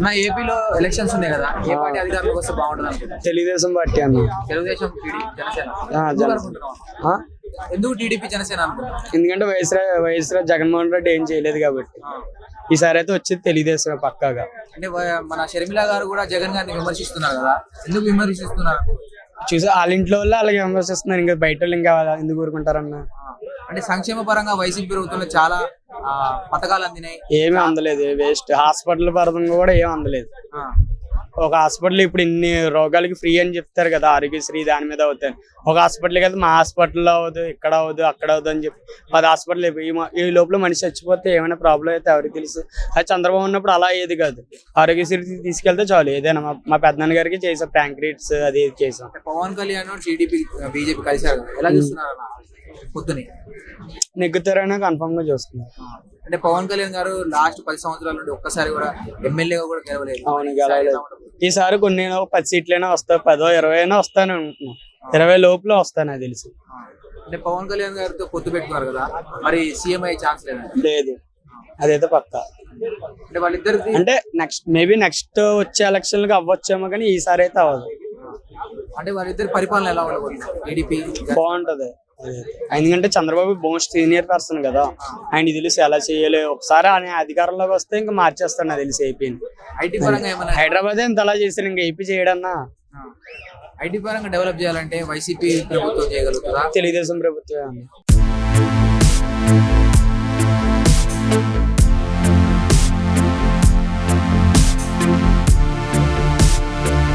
నా ఏపీలో ఎలక్షన్స్ ఉన్నాయి కదా ఏ పార్టీ అధికారంలోకి వస్తే బాగుంటుంది అనుకుంటున్నా తెలుగుదేశం పార్టీ అన్న. తెలుగుదేశం జనసేన. ఆ, ఎందుకు జన- అనుకుంటున్నావు? ఆ? ఎందుకు టీడీపీ జనసేన అనుకుంటున్నావు? ఎందుకంటే వైఎస్ వైఎస్ జగన్మోహన్ రెడ్డి ఏం చేయలేదు కాబట్టి. ఈసారి అయితే వచ్చేది తెలుగుదేశం పక్కాగా. అంటే వ- మన షర్మిల గారు కూడా జగన్ గారిని విమర్శిస్తున్నారు కదా ఎందుకు విమర్శిస్తున్నారు? చూసి వాళ్ళ ఇంట్లో వాళ్ళు అలాగే విమర్శిస్తున్నారు. ఇంకా బయట వాళ్ళు ఇంకా ఎందుకు ఊరుకుంటారన్న? అంటే సంక్షేమ పరంగా వైసీపీ ప్రభుత్వంలో చాలా పథకాలు అందినాయి. ఏమీ అందలేదు వేస్ట్ హాస్పిటల్ పరంగా కూడా ఏం అందలేదు. ఒక హాస్పిటల్ ఇప్పుడు ఇన్ని రోగాలకి ఫ్రీ అని చెప్తారు కదా ఆరోగ్యశ్రీ దాని మీద అవుతాయి. ఒక హాస్పిటల్ కదా మా హాస్పిటల్లో అవ్వదు ఇక్కడ అవ్వదు అక్కడ అవ్వదు అని చెప్పి పది హాస్పిటల్ ఈ లోపల మనిషి చచ్చిపోతే ఏమైనా ప్రాబ్లం అయితే ఎవరికి తెలుసు. అది చంద్రబాబు ఉన్నప్పుడు అలా ఏది కాదు. ఆరోగ్యశ్రీ తీసుకెళ్తే చాలు. ఏదైనా మా మా పెద్దనాన్న గారికి చేసాం ప్యాంక్రీట్స్ అది చేసాం. పవన్ కళ్యాణ్ టీడీపీ బీజేపీ కలిశారు కదా. ఎలా చూస్తున్నారు పొద్దునే? నెగ్గుతారైనా కన్ఫర్మ్గా చూస్తున్నారు అంటే పవన్ కళ్యాణ్ గారు లాస్ట్ పది సంవత్సరాల నుండి ఒక్కసారి కూడా ఎమ్మెల్యేగా కూడా గెలవలేదు. అవును గెలవలేదు. ఈసారి కొన్ని పది సీట్లైనా వస్తాయి పదో ఇరవై అయినా వస్తాను అనుకుంటున్నాను ఇరవై లోపల వస్తాను తెలిసి. అంటే పవన్ కళ్యాణ్ గారితో పొత్తు పెట్టుకున్నారు కదా మరి సీఎం అయ్యే ఛాన్స్ లేదండి లేదు. అదైతే పక్కా. అంటే వాళ్ళిద్దరికి అంటే నెక్స్ట్ మేబీ నెక్స్ట్ వచ్చే ఎలక్షన్లకు అవ్వచ్చేమో కానీ ఈసారి అయితే అవ్వదు. అంటే వాళ్ళిద్దరి పరిపాలన ఎలా ఉండబోతుంది? టీడీపీ బాగుంటది. ఎందుకంటే చంద్రబాబు మోస్ట్ సీనియర్ పర్సన్ కదా. ఆయన తెలుసు ఎలా చేయాలి? ఒకసారి ఆయన అధికారంలోకి వస్తే ఇంకా మార్చేస్తాడు నాకు తెలిసి ఏపీని ఐటీ పరంగా ఏమైనా హైదరాబాద్ ఇంత అలా చేశారు ఇంకా ఏపీ చేయడన్నా. ఐటీ పరంగా డెవలప్ చేయాలంటే వైసీపీ ప్రభుత్వం చేయగలుగుతుందా? తెలుగుదేశం ప్రభుత్వం